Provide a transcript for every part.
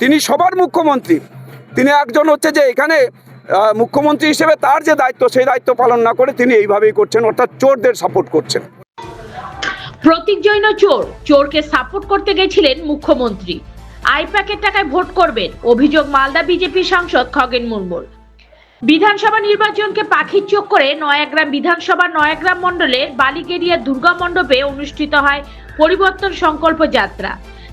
তিনি সবার মুখ্যমন্ত্রী। তিনি একজন হচ্ছে যে এখানে মুখ্যমন্ত্রী হিসেবে তার যে দায়িত্ব, সেই দায়িত্ব পালন না করে তিনি এইভাবেই করছেন, অর্থাৎ চোরদের সাপোর্ট করছেন। প্রতীক জৈন চোর, চোরকে সাপোর্ট করতে গেছিলেন মুখ্যমন্ত্রী। আইপ্যাকের টাকায় ভোট করবেন, অভিযোগ মালদা বিজেপি সাংসদ খগেন মুর্মুর। বিধানসভা নির্বাচনকে পাখির চোখ করে নয়াগ্রাম বিধানসভা, নয়াগ্রাম মণ্ডলের বালিগেরিয়া দুর্গা মণ্ডপে অনুষ্ঠিত হয় পরিবর্তন সংকল্প যাত্রা।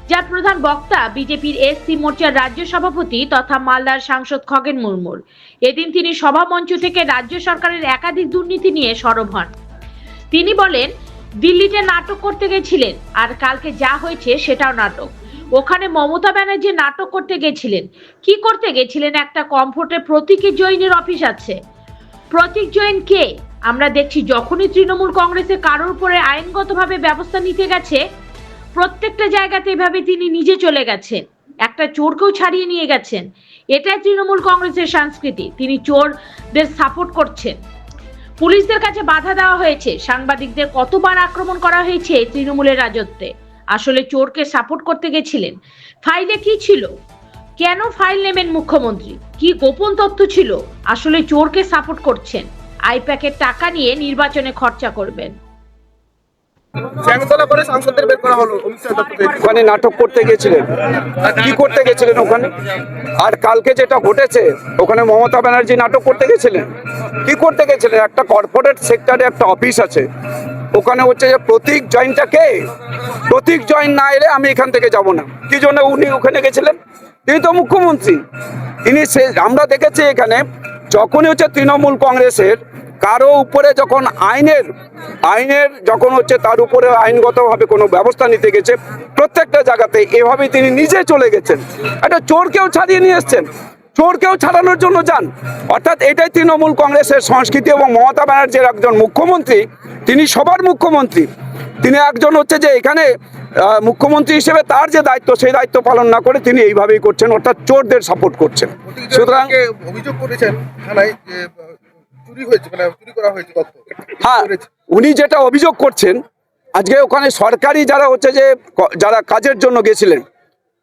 যার প্রধান বক্তা বিজেপির এসসি মোর্চার রাজ্য সভাপতি তথা মালদার সাংসদ খগেন মুর্মুর। এদিন তিনি সভামঞ্চ থেকে রাজ্য সরকারের একাধিক দুর্নীতি নিয়ে সরব হন। তিনি বলেন, দিল্লিতে নাটক করতে গেছিলেন, আর কালকে যা হয়েছে সেটাও নাটক। ওখানে মমতা ব্যানার্জি নাটক করতে গেছিলেন। কি করতে গেছিলেন একটা কমফোর্টে প্রতীকী জৈনের অফিস আছে? প্রতীক জৈন কে? আমরা দেখছি যখনই তৃণমূল কংগ্রেসে কারোর উপরে আইনগতভাবে ব্যবস্থা নিতে গেছে প্রত্যেকটা জায়গাতে এভাবে তিনি নিজে চলে গেছেন। একটা চোরকেও ছাড়িয়ে নিয়ে গেছেন। এটাই তৃণমূল কংগ্রেসের সংস্কৃতি। তিনি চোরদের সাপোর্ট করছেন। পুলিশদের কাছে বাধা দেওয়া হয়েছে। সাংবাদিকদের কতবার আক্রমণ করা হয়েছে তৃণমূলের রাজত্বে? আসলে চোরকে সাপোর্ট করতে গেছিলেন। ফাইলে কি ছিল? কেন ফাইল নেবেন মুখ্যমন্ত্রী? কি গোপন তথ্য ছিল? আসলে চোরকে সাপোর্ট করছেন। আইপ্যাকের টাকা নিয়ে নির্বাচনে খরচা করবেন। চ্যাংতলা করে সাংসদদের বের করা হলো। ওখানে নাটক করতে গেছিলেন কি করতে গেছিলেন ওখানে? আর কালকে যেটা ঘটেছে, ওখানে মমতা ব্যানার্জি নাটক করতে গেছিলেন কি করতে গেছিলেন একটা কর্পোরেট সেক্টরে একটা অফিস আছে। ওখানে হচ্ছে যে প্রতীক জয়েনটা কে? প্রতীক জয়েন না এলে আমি এখান থেকে যাব না। কি জন্য উনি ওখানে গেছিলেন? তিনি তো মুখ্যমন্ত্রী। তিনি সে আমরা দেখেছি এখানে, যখনই হচ্ছে তৃণমূল কংগ্রেসের কারও উপরে যখন আইনের আইনের যখন হচ্ছে তার উপরে আইনগতভাবে কোনো ব্যবস্থা নিতে গেছে প্রত্যেকটা জায়গাতে এভাবে তিনি নিজে চলে গেছেন। একটা চোরকেও ছাড়িয়ে নিয়ে এসছেন। চোরকেও ছাড়ানোর জন্য যান। অর্থাৎ এটাই তৃণমূল কংগ্রেসের সংস্কৃতি এবং মমতা ব্যানার্জির একজন মুখ্যমন্ত্রী তিনি সবার মুখ্যমন্ত্রী। তিনি একজন হচ্ছে যে এখানে মুখ্যমন্ত্রী হিসেবে তার যে দায়িত্ব সেই দায়িত্ব পালন না করে তিনি এইভাবেই করছেন অর্থাৎ চোরদের সাপোর্ট করছেন। সুতরাং অভিযোগ করেছেন থানায় চুরি হয়েছে মানে চুরি করা হয়েছে তথ্য। হ্যাঁ উনি যেটা অভিযোগ করছেন আজকে ওখানে সরকারি যারা হচ্ছে যে যারা কাজের জন্য গেছিলেন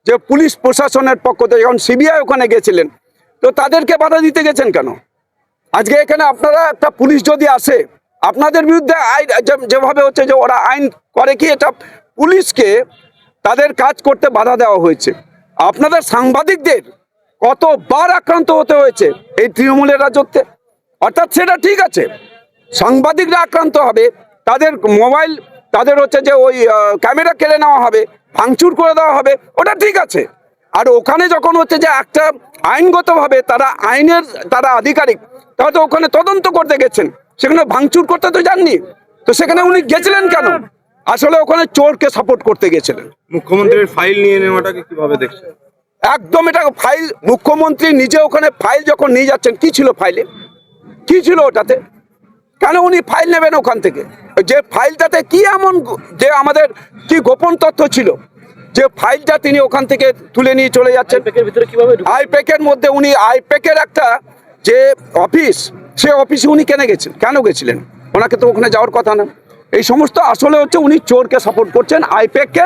যে পুলিশ প্রশাসনের পক্ষ থেকে যখন সিবিআই ওখানে গেছিলেন তো তাদেরকে বাধা দিতে গেছেন কেন? আজকে এখানে আপনারা একটা পুলিশ যদি আসে আপনাদের বিরুদ্ধে আইন যেভাবে হচ্ছে যে ওরা আইন করে কি এটা পুলিশকে তাদের কাজ করতে বাধা দেওয়া হয়েছে। আপনাদের সাংবাদিকদের কতবার আক্রান্ত হতে হয়েছে এই তৃণমূলের রাজত্বে? অর্থাৎ সেটা ঠিক আছে। সাংবাদিকরা আক্রান্ত হবে তাদের মোবাইল তাদের হচ্ছে যে ওই ক্যামেরা কেড়ে নেওয়া হবে ভাঙচুর করে দেওয়া হবে ওটা ঠিক আছে। আর ওখানে যখন হচ্ছে যে একটা আইনগতভাবে তারা আইনের তারা আধিকারিক তারা তো ওখানে তদন্ত করতে গেছেন। সেখানে ভাঙচুর করতে তো যাননি। তো সেখানে উনি গেছিলেন কেন? আসলে ওখানে চোরকে সাপোর্ট করতে গেছিলেন। মুখ্যমন্ত্রীর ফাইল নিয়ে নেওয়াটাকে কীভাবে দেখছেন? একদম এটা ফাইল মুখ্যমন্ত্রী নিজে ওখানে ফাইল যখন নিয়ে যাচ্ছেন কি ছিল ফাইলে কি ছিল ওটাতে? কেন উনি ফাইল নেবেন ওখান থেকে? যে ফাইলটাতে কি এমন যে আমাদের কি গোপন তথ্য ছিল? যে ফাইলটা তিনি ওখান থেকে তুলে নিয়ে চলে যাচ্ছেন। আইপ্যাকের মধ্যে উনি আইপ্যাকের একটা যে অফিস সে অফিসে উনি কেন গেছেন? কেন গেছিলেন? ওনাকে তো ওখানে যাওয়ার কথা না। এই সমস্ত আসলে হচ্ছে উনি চোরকে সাপোর্ট করছেন। আইপ্যাককে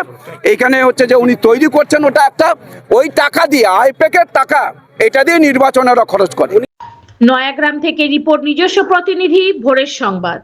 এইখানে হচ্ছে যে উনি তৈরি করছেন ওটা একটা। ওই টাকা দিয়ে আইপ্যাকের টাকা এটা দিয়ে নির্বাচনেরা খরচ করে। নয়াগ্রাম থেকে রিপোর্ট নিজস্ব প্রতিনিধি ভোরের সংবাদ।